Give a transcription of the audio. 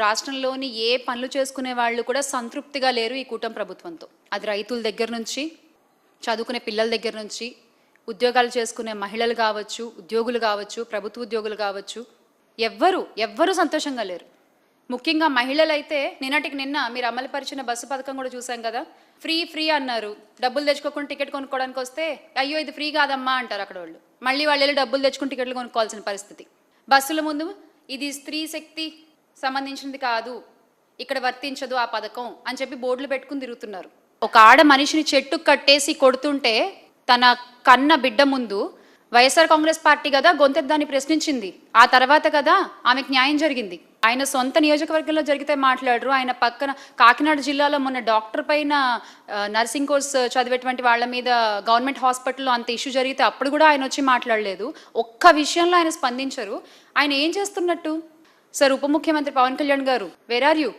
రాష్ట్రంలోని ఏ పనులు చేసుకునే వాళ్ళు కూడా సంతృప్తిగా లేరు ఈ కూటమి ప్రభుత్వంతో. అది రైతుల దగ్గర నుంచి చదువుకునే పిల్లల దగ్గర నుంచి ఉద్యోగాలు చేసుకునే మహిళలు కావచ్చు ఉద్యోగులు కావచ్చు ప్రభుత్వ ఉద్యోగులు కావచ్చు ఎవ్వరు ఎవ్వరూ సంతోషంగా లేరు. ముఖ్యంగా మహిళలు అయితే నిన్నటికి నిన్న మీరు అమలుపరిచిన బస్సు పథకం కూడా చూసాం కదా? ఫ్రీ ఫ్రీ అన్నారు. డబ్బులు తెచ్చుకోకుండా టికెట్ కొనుక్కోవడానికి వస్తే అయ్యో ఇది ఫ్రీ కాదమ్మా అంటారు అక్కడ వాళ్ళు. మళ్ళీ వాళ్ళు వెళ్ళి డబ్బులు తెచ్చుకుని టికెట్లు కొనుక్కోవాల్సిన పరిస్థితి. బస్సుల ముందు ఇది స్త్రీ శక్తి సంబంధించినది కాదు. ఇక్కడ వర్తించదు ఆ పథకం అని చెప్పి బోర్డులు పెట్టుకుని తిరుగుతున్నారు. ఒక ఆడ మనిషిని చెట్టు కట్టేసి కొడుతుంటే తన కన్న బిడ్డ ముందు వైఎస్ఆర్ కాంగ్రెస్ పార్టీ కదా గొంతెద్దాన్ని ప్రశ్నించింది. ఆ తర్వాత కదా ఆమెకు న్యాయం జరిగింది. ఆయన సొంత నియోజకవర్గంలో జరిగితే మాట్లాడరు. ఆయన పక్కన కాకినాడ జిల్లాలో మొన్న డాక్టర్ పైన నర్సింగ్ కోర్స్ చదివేటువంటి వాళ్ళ మీద గవర్నమెంట్ హాస్పిటల్లో అంత ఇష్యూ జరిగితే అప్పుడు కూడా ఆయన వచ్చి మాట్లాడలేదు. ఒక్క విషయంలో ఆయన స్పందించరు. ఆయన ఏం చేస్తున్నట్టు? సార్ ఉప ముఖ్యమంత్రి పవన్ కళ్యాణ్ గారు వేర్ ఆర్ యూ